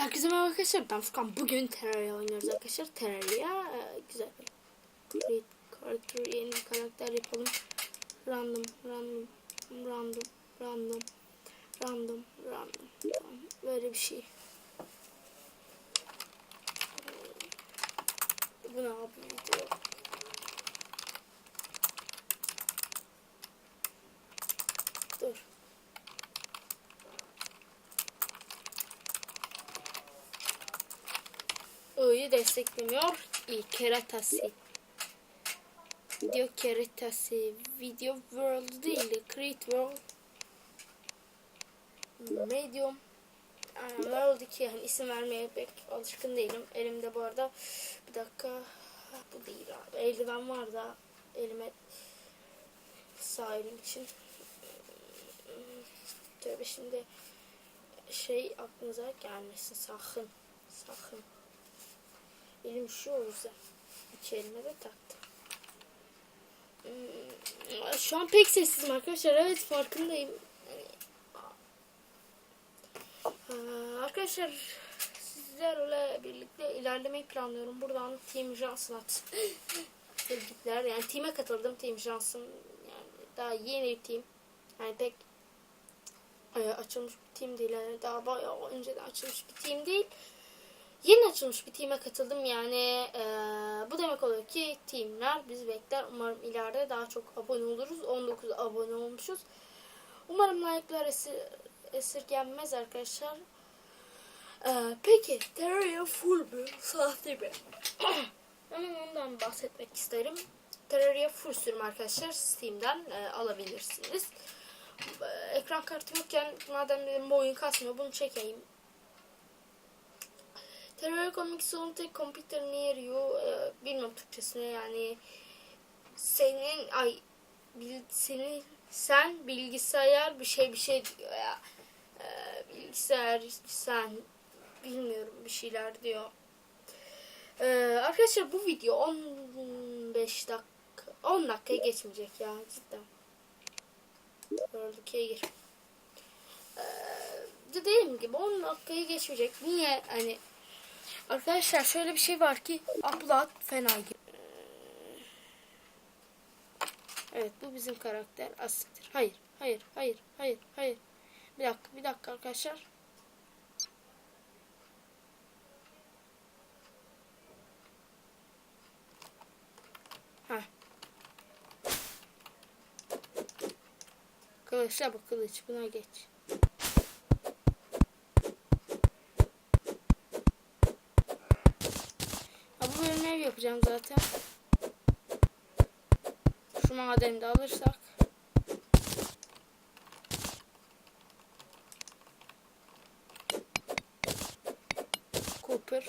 Herkese merhaba arkadaşlar. Ben Furkan. Bugün Terraria oynuyoruz arkadaşlar. Terraria e, güzel bir character yeni bir karakter yapalım. Random, random, random, random, random, random. Böyle bir şey. Bu ne abi video? Dur. I'yı desteklemiyor. İyi, keratasi. Video keratasi. Video world değil de create world. Medium. Yani world 2 yani isim vermeye pek alışkın değilim. Elimde bu arada bir dakika bu değil abi. Eldiven var da elime sağ elim için. Tövbe şimdi şey aklınıza gelmesin sakın. Sakın. Elim şu o yüzden. İki elime de taktım. Hmm, Şu an pek sessizim arkadaşlar. Evet farkındayım. Ee, Arkadaşlar sizlerle birlikte ilerlemeyi planlıyorum. Buradan Team Janslat tebrikler. Yani team'e katıldım. Team Jans'ın yani daha yeni bir team. Yani pek e, açılmış bir team değil. Yani daha bayağı önceden açılmış bir team değil. Yeni açılmış bir team'e katıldım. Yani e, bu demek oluyor ki teamler bizi bekler. Umarım ileride daha çok abone oluruz. 19 abone olmuşuz. Umarım like'lar esir, esirgenmez arkadaşlar. E, peki Terraria full mü? Sahte mi? Hemen ondan bahsetmek isterim. Terraria full sürüm arkadaşlar. Steam'den e, alabilirsiniz. E, ekran kartım yokken madem dedim bu oyun kasmıyor bunu çekeyim. Terör Comics Zone tek computer near you. Ee, bilmiyorum Türkçesine yani. Senin ay bil, senin sen bilgisayar bir şey bir şey diyor ya. Ee, bilgisayar sen bilmiyorum bir şeyler diyor. Ee, arkadaşlar bu video 15 dakika 10 dakikaya geçmeyecek ya cidden. Gördük gir. Ee, dediğim gibi 10 dakikaya geçmeyecek. Niye hani Arkadaşlar şöyle bir şey var ki upload fena gibi. Evet bu bizim karakter asiktir. Hayır hayır hayır hayır hayır. Bir dakika bir dakika arkadaşlar. Ha. Kılıçla bak kılıç buna geç. Ha, bu bölümü ev yapacağım zaten. Şu madeni de alırsak. Cooper.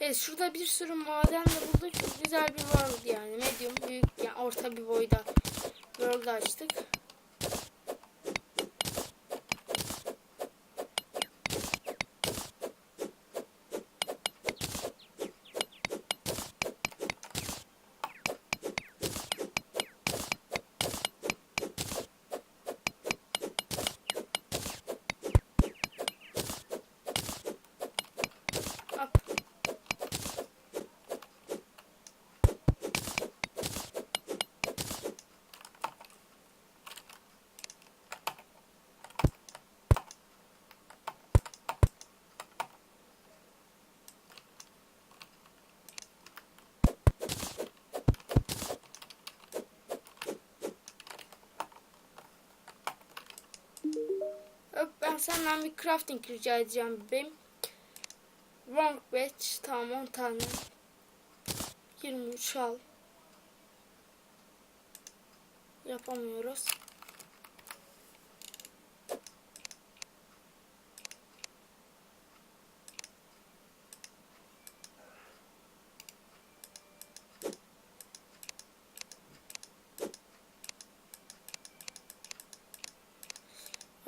Evet şurada bir sürü maden de bulduk. Güzel bir world yani. Medium büyük yani orta bir boyda world açtık. Hop. Hop, Ben senden bir crafting rica edeceğim bebeğim. Workbench tamam 10 tane. 23 al. Yapamıyoruz.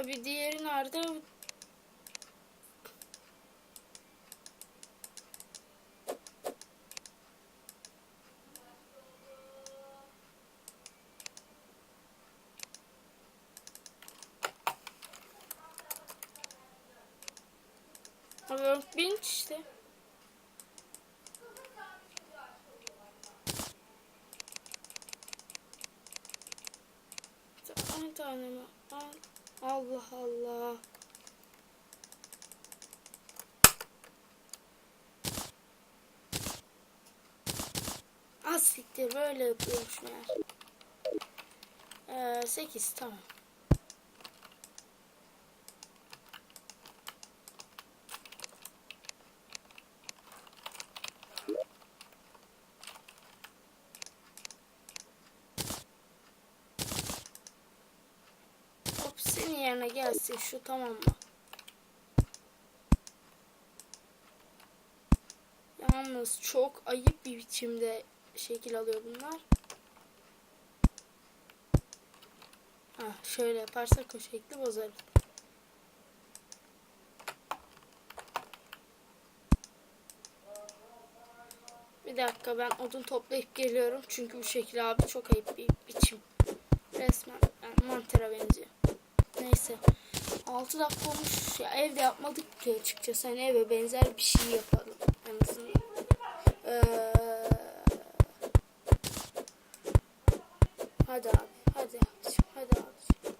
Bir diğeri nerede? Workbench işte. Siktir böyle yapıyormuş meğer. Ee, 8 tamam. Hop senin yerine gelsin şu tamam mı? Yalnız çok ayıp bir biçimde şekil alıyor bunlar. Ha, şöyle yaparsak o şekli bozarız. Bir dakika ben odun toplayıp geliyorum. Çünkü bu şekil abi çok ayıp bir biçim. Resmen yani mantara benziyor. Neyse. 6 dakika olmuş. Ya evde yapmadık ki açıkçası. Hani eve benzer bir şey yapalım. En azından. Ee, hadi abi. Hadi abicim. Hadi abicim.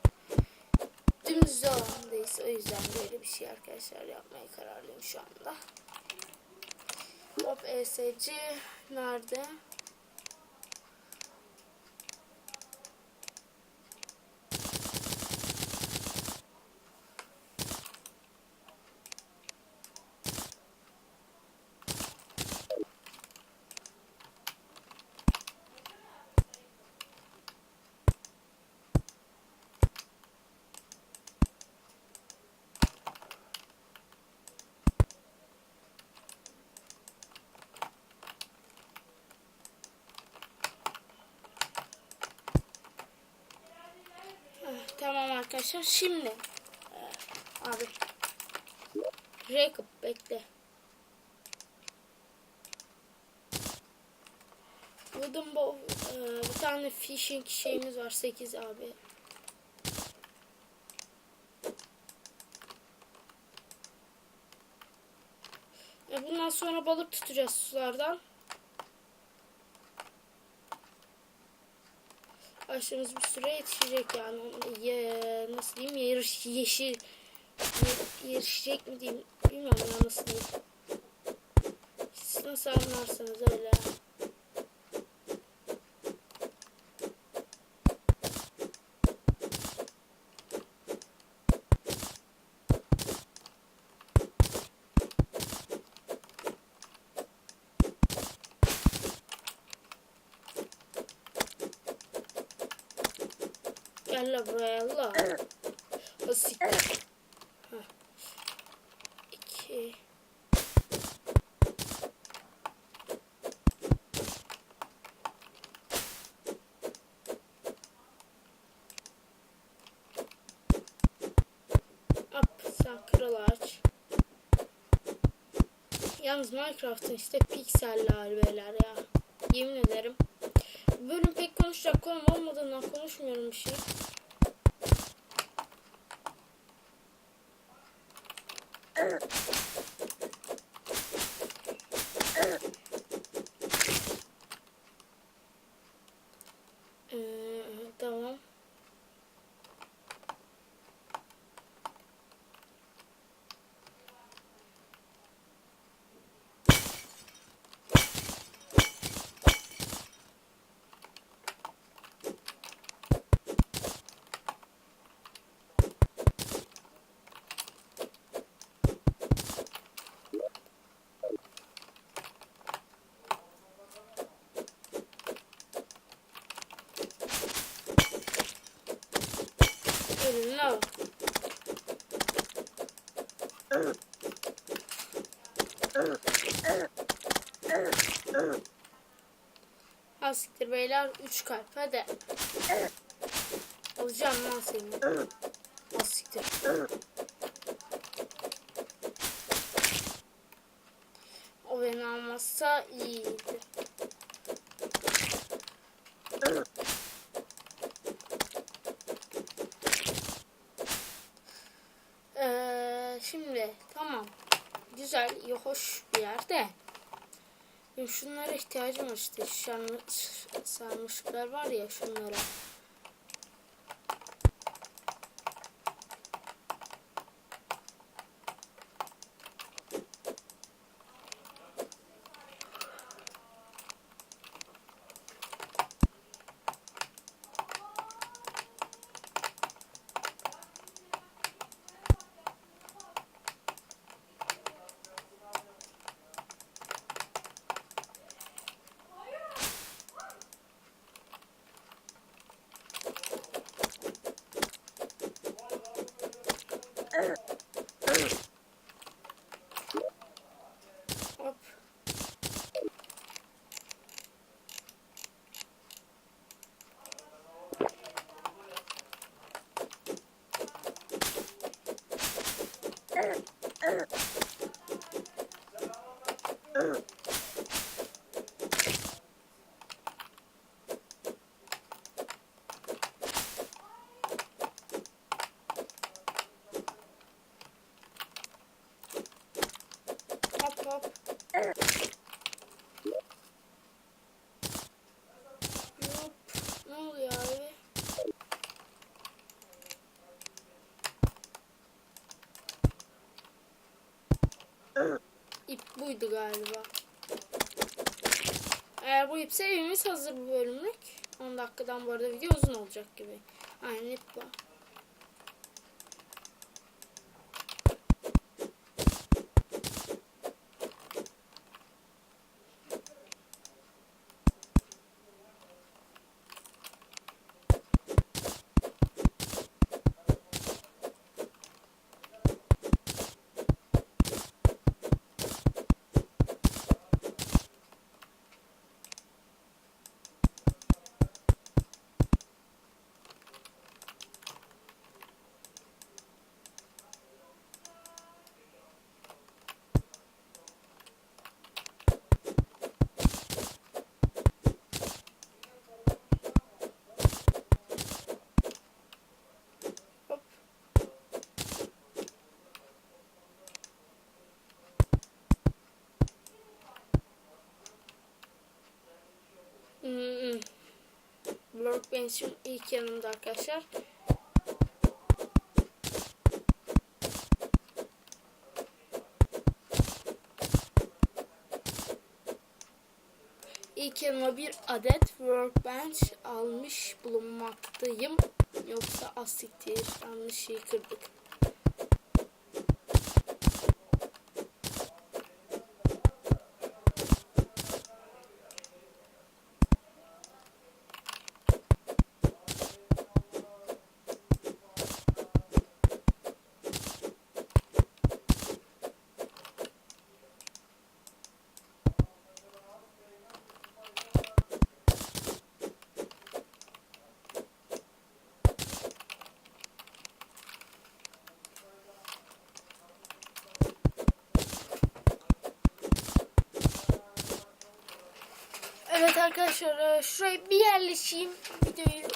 Dümdüz alandayız. O yüzden böyle bir şey arkadaşlar yapmaya kararlıyım şu anda. Hop ESC nerede? Eh, Tamam arkadaşlar şimdi eh, abi Jacob bekle. Wooden bow eh, bir tane fishing şeyimiz var 8 abi. E bundan sonra balık tutacağız sulardan. Aşımız bir süre yetişecek yani. Ye, nasıl diyeyim? Yarış, yeşil ye- yarışacak mı diyeyim? Bilmiyorum ya nasıl diyeyim. Siz nasıl anlarsanız öyle. Gel la buraya la. O siktir. İki. Yalnız Minecraft'ın işte pikselli hali beyler ya. Yemin ederim. Bölüm pek konuşacak konum olmadığından konuşmuyorum bir şey. Grrrr. Eline bak. Ha siktir beyler 3 kalp hadi. Alacağım lan seni. Ha siktir. O beni almazsa iyiydi. Ee, şimdi tamam. Güzel, hoş bir yerde. Benim şunlara ihtiyacım var işte. Sarmış, sarmışlıklar var ya şunlara. Hop. Hop hop. Hop. Ne oluyor abi? İp buydu galiba. Eğer bu ipse evimiz hazır bu bölümlük. 10 dakikadan bu arada video uzun olacak gibi. Aynen ip bu. Hop. Hmm. Workbench'im ilk yanımda arkadaşlar. İlk yanıma bir adet workbench almış bulunmaktayım. Yoksa asiktir yanlış şey kırdık. Evet arkadaşlar e, şuraya bir yerleşeyim. Videoyu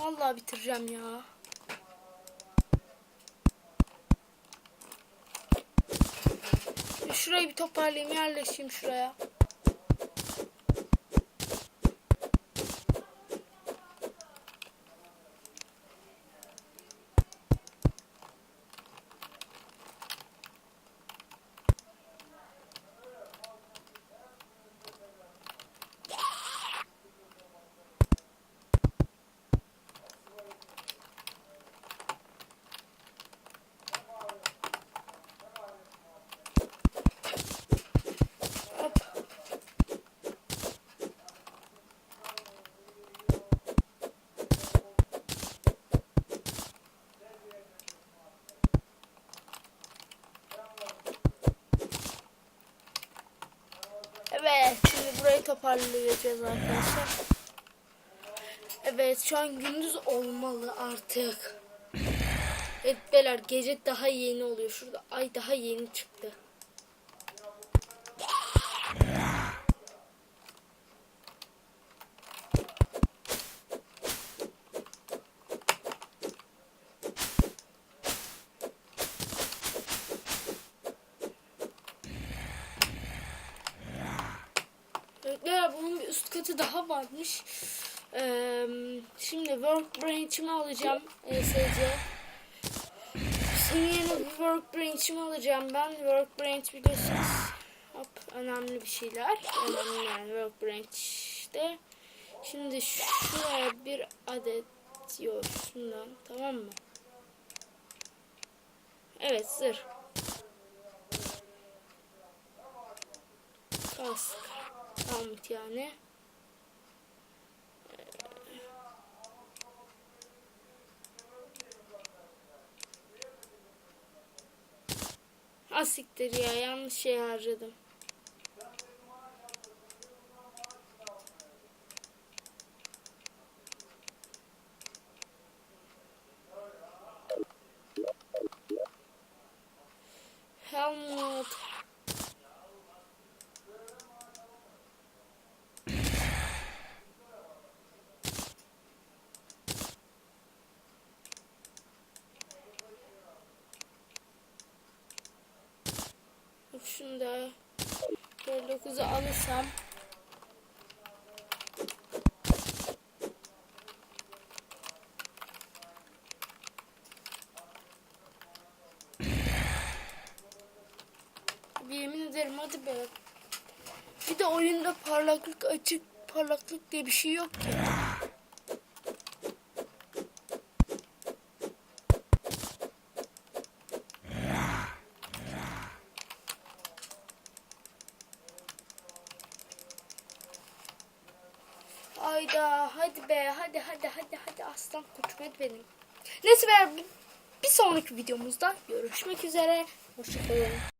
vallahi bitireceğim ya. Şurayı bir toparlayayım yerleşeyim şuraya. Hop. Evet, şimdi burayı toparlayacağız arkadaşlar. Evet, şu an gündüz olmalı artık. Evet beyler, gece daha yeni oluyor. Şurada ay daha yeni çıktı. 16 daha varmış. Ee, şimdi workbench'imi alacağım. ESC. Senin yerine workbench'imi alacağım ben. Workbench biliyorsunuz. Hop, önemli bir şeyler. Önemli yani workbench'te. Şimdi şuraya bir adet yok şundan tamam mı? Evet zırh. Kask. Helmet yani. Asiktir ya yanlış şey harcadım. 49'u alırsam Bir yemin ederim hadi be. Bir de oyunda parlaklık açık parlaklık diye bir şey yok ki. Ayda hadi be hadi hadi hadi hadi aslan koçum hadi benim. Neyse bir sonraki videomuzda görüşmek üzere. Hoşçakalın.